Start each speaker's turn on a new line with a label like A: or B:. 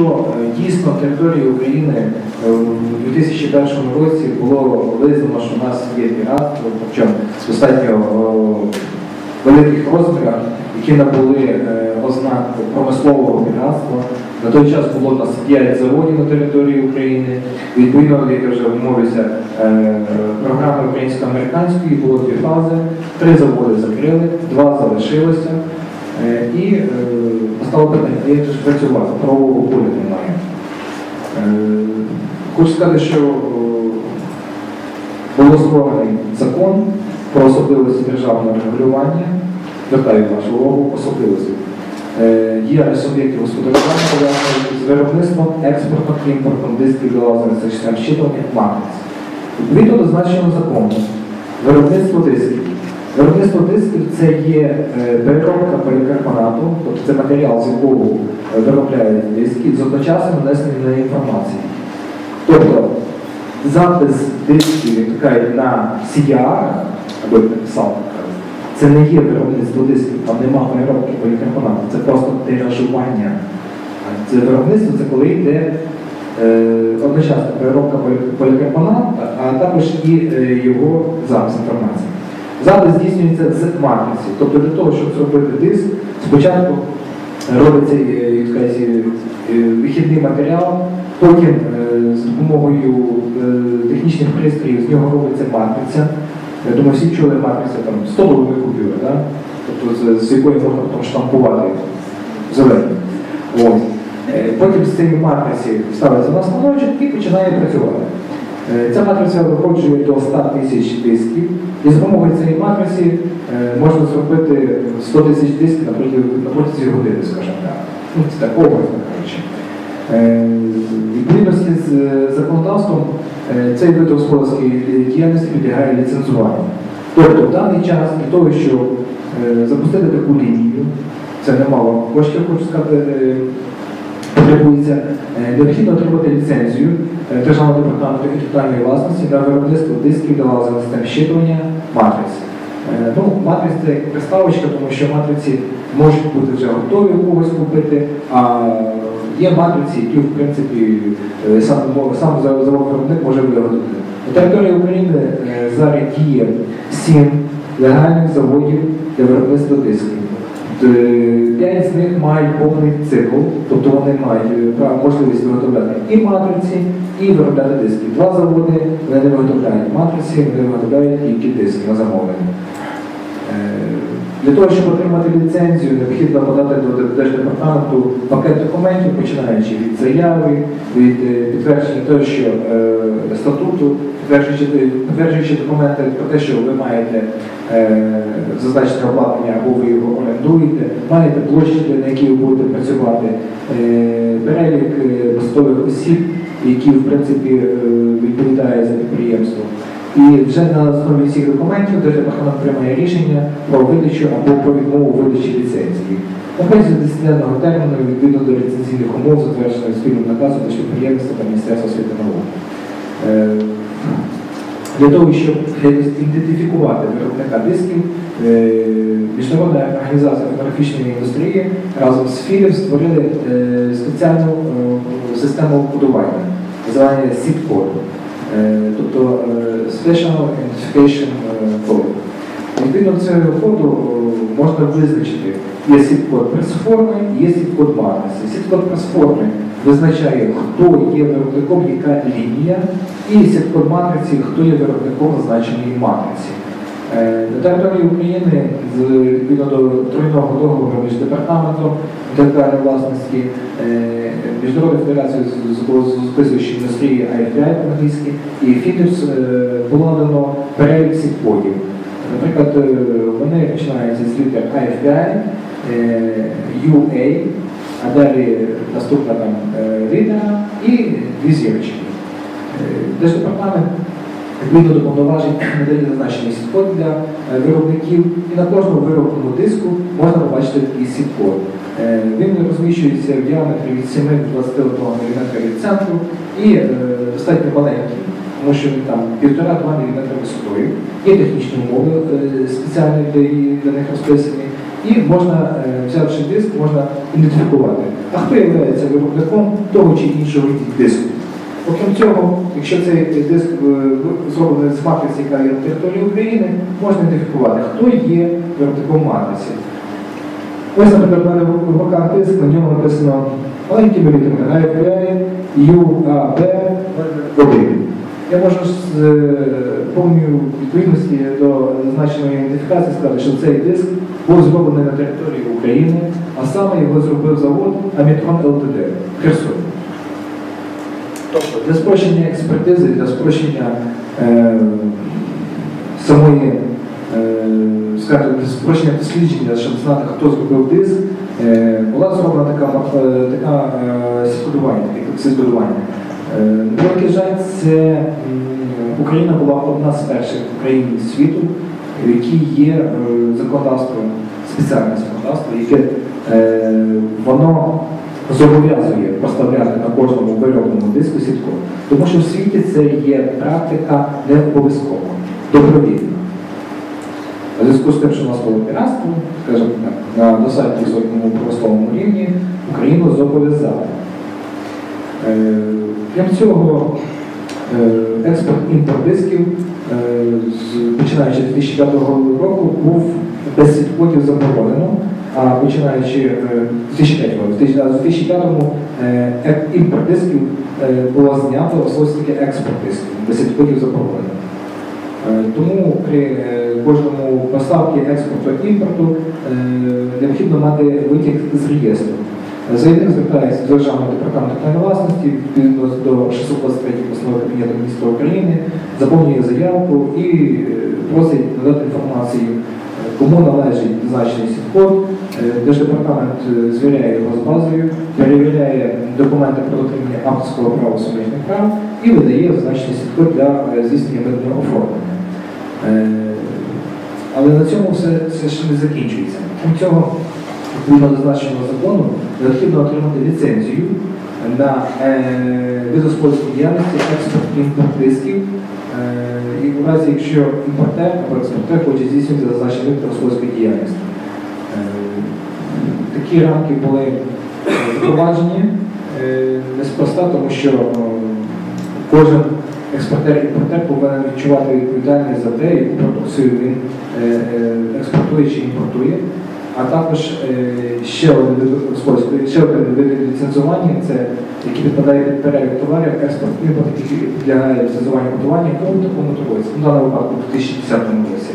A: Е, дійсно території України е, у 2001 році було визнано, що в нас є піратство, причому достатньо великих розмірах, які набули е, ознак промислового піратства. На той час було нас 5 заводів на території України. Відповідно, як я вже вмовився, програми українсько-американської було дві фази. Три заводи закрили, два залишилося. І е, постало питання, як же працювати, правового поля немає. Е, Хочу сказати, що е, було створений закон про особливості державного регулювання. Звертаю вашу увагу, особливості. Е, Діяльність суб'єктів господарювання пов'язана з виробництвом, експортом, імпортом дисків до лазерних систем щитування матриць. Відповідно до значеного закону, виробництво дисків. Виробництво дисків це є е, переробка полікарбонату, тобто це матеріал, з якого е, виробляють диски, з одночасним нанесенням інформації. Тобто запис дисків, як на CDR, або написав, це не є виробництво дисків, там нема переробки полікарбонату, це просто тиражування. Це виробництво це коли йде е, одночасна переробка полі- полікарбонату, а також і його запис інформації. Запис здійснюється з матриці. Тобто для того, щоб зробити диск, спочатку робиться е, сказати, е, вихідний матеріал, потім е, з допомогою е, технічних пристроїв з нього робиться матриця. Я думаю, всі чули матриця там 100 доларових купюр, да? тобто з, з якої можна потім штампувати зелені. Е, Потім з цієї матриці ставиться на станочок і починає працювати. Е, Ця матриця виходжує до 100 тисяч дисків, і з допомогою цієї матриці е, можна зробити 100 тисяч дисків на протязі, години, скажімо так. Ну, це так образно кажучи. Е, Відповідності з законодавством цей вид господарської діяльності підлягає ліцензуванню. Тобто в даний час для того, щоб запустити таку лінію, це немало коштів, хочу сказати, потребується, е, необхідно отримати ліцензію е, Державного департаменту інтелектуальної власності на виробництво дисків для лазерних систем щитування матриць. Е, Ну, матриць це як приставочка, тому що матриці можуть бути вже готові у когось купити, а є матриці, які в принципі сам, сам за- завод-виробник може виготовити. На території України зараз діє сім легальних заводів для виробництва дисків. Е, П'ять з них мають повний цикл, тобто вони мають е, можливість виготовляти і матриці, і виробляти диски. Два заводи вони не виготовляють матриці, вони виготовляють тільки диски на замовлення. Е, Для того, щоб отримати ліцензію, необхідно подати до Держдепартаменту пакет документів, починаючи від заяви, від е, підтвердження того, що е, статуту, підтверджуючи, підтверджуючи документи про те, що ви маєте е, зазначене обладнання або ви його орендуєте, маєте площі, на якій ви будете працювати, перелік посадових осіб, які в принципі відповідають за підприємство. І вже на основі цих документів Держдепартамент приймає рішення про видачу або про відмову видачі ліцензії. На дисциплінарного терміну відповідно до ліцензійних умов, затверджених спільним наказом Держпідприємства та Міністерства освіти науки. Е, Для того, щоб ідентифікувати виробника дисків, е, Міжнародна організація фотографічної індустрії разом з Philips створили е, спеціальну систему кодування, називається SIP-код. Е, тобто е, Special Identification е, Code. Відповідно до цього коду можна визначити, є сіткод пресформи, є сіткод матриці. пресформи визначає, хто є виробником, яка лінія, і сіт-код матриці, хто є виробником зазначеної матриці. Е, На території України з відповідно до тройного договору між департаментом інтелектуальної власності, е, Міжнародною федерацією з списуючої індустрії IFI по-англійськи і Philips е, було надано перелік сітподів. Наприклад, е, вони починаються з літер IFI, е, UA, а далі наступна там е, літера і дві зірочки. Е, Держдепартамент відповідно до повноважень надає зазначений сіткод для е, виробників, і на кожному виробленому диску можна побачити такий сіткод. Е, Він розміщується в діаметрі від 7 до 21 мм від центру і е, достатньо маленький, тому що він там 1,5-2 мм висотою. Є технічні умови спеціальні для, них розписані. І можна, взявши диск, можна ідентифікувати, а хто є виробником того чи іншого диску. Окрім цього, якщо цей диск е, зроблений з матриці, яка є на території України, можна ідентифікувати, хто є виробником матриці. Ось, наприклад, в мене в руках диск, на ньому написано маленькими літерами IFI, UAB 1. Я можу з е, повною відповідності до зазначеної ідентифікації сказати, що цей диск був зроблений на території України, а саме його зробив завод Амітрон ЛТД. Тобто для спрощення експертизи, для спрощення е, самої, е, скажімо, для спрощення дослідження, щоб знати, хто зробив диск, е, була зроблена така, е, така е, сільськодування, таке сільськодування. На великий жаль, це Україна була одна з перших країн світу, в якій є законодавство, спеціальне законодавство, яке е, воно зобов'язує поставляти на кожному виробленому диску сітку. Тому що в світі це є практика не обов'язкова, добровільна. У зв'язку з тим, що у нас було піратство, скажімо так, на достатньо високому промисловому рівні Україну зобов'язали. Е, Крім цього, е, експорт імпорт дисків, е, починаючи з 2005 року, був без сіткодів заборонено, а починаючи е, з 2005 року, в 2005 е, імпорт дисків е, було знято, ось експорт дисків, без сіткодів заборонено. Е, Тому при е, кожному поставці експорту імпорту е, необхідно мати витік з реєстру. Заявник звертається до Державного департаменту правової власності відповідно до 623 постанови Кабінету міністра України, заповнює заявку і е, просить надати інформацію, е, кому належить зазначений сіткод. Е, Держдепартамент е, звіряє його з базою, перевіряє документи про дотримання авторського права суміжних і видає зазначений сіткод для е, здійснення митного оформлення. Але на цьому все, все ще не закінчується. Крім цього, відповідно до зазначеного закону, необхідно отримати ліцензію на е, видоспольську діяльності експорт імпорт дисків. Е, і в разі, якщо імпортер або експортер хоче здійснювати зазначений вид господарської діяльності. Е, такі рамки були запроваджені е, неспроста, тому що е, кожен експортер і імпортер повинен відчувати відповідальність за те, яку продукцію він експортує чи імпортує. А також е, ще один ще один ліцензування, це який підпадає під перелік товарів, експорт, імпорт, який підлягає ліцензуванню готування кому такому торговцю. Ну, в даному випадку в 2010 році.